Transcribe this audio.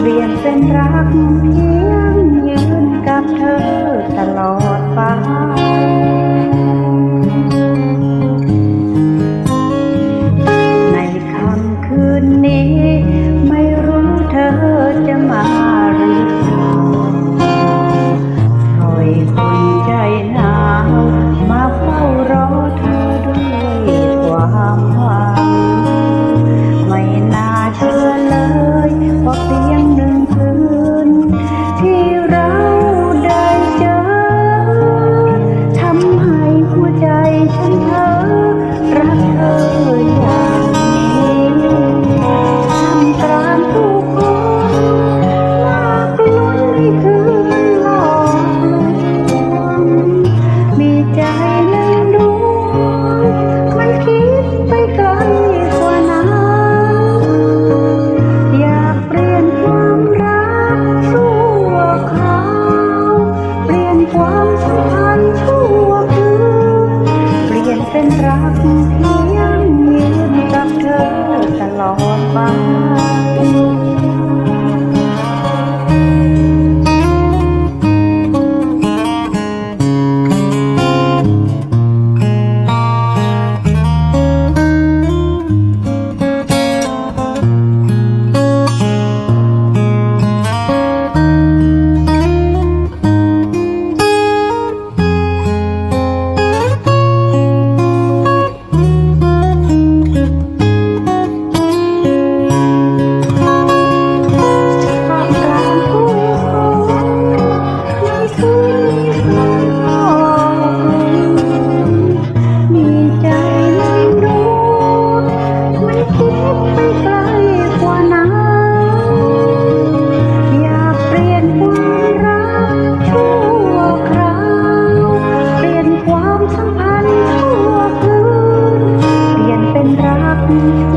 เปลี่ยนเป็นรักเยื้งยืนกับเธอ Thank you.